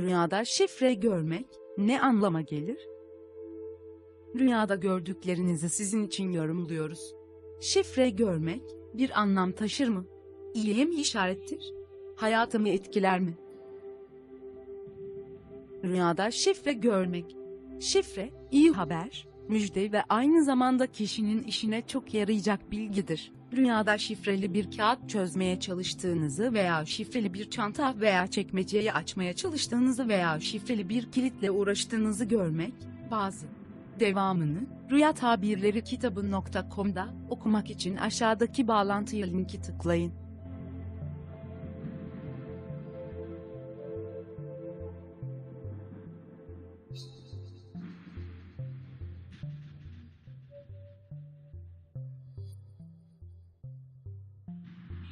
Rüyada şifre görmek ne anlama gelir? Rüyada gördüklerinizi sizin için yorumluyoruz. Şifre görmek bir anlam taşır mı? İyiye mi işarettir? Hayatımı etkiler mi? Rüyada şifre görmek. Şifre, iyi haber, müjde ve aynı zamanda kişinin işine çok yarayacak bilgidir. Rüyada şifreli bir kağıt çözmeye çalıştığınızı veya şifreli bir çanta veya çekmeceyi açmaya çalıştığınızı veya şifreli bir kilitle uğraştığınızı görmek, bazı devamını Rüya Tabirleri kitabı.com'da okumak için aşağıdaki bağlantıya linki tıklayın.